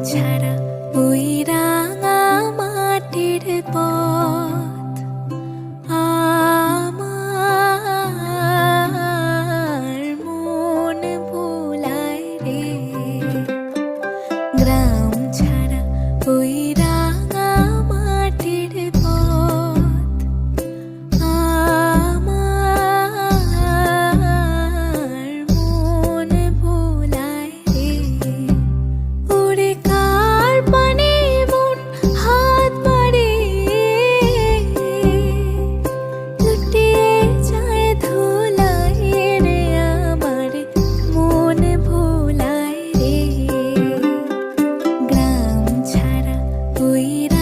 ছাড়া ওই রাঙা মাটির পর cuidar.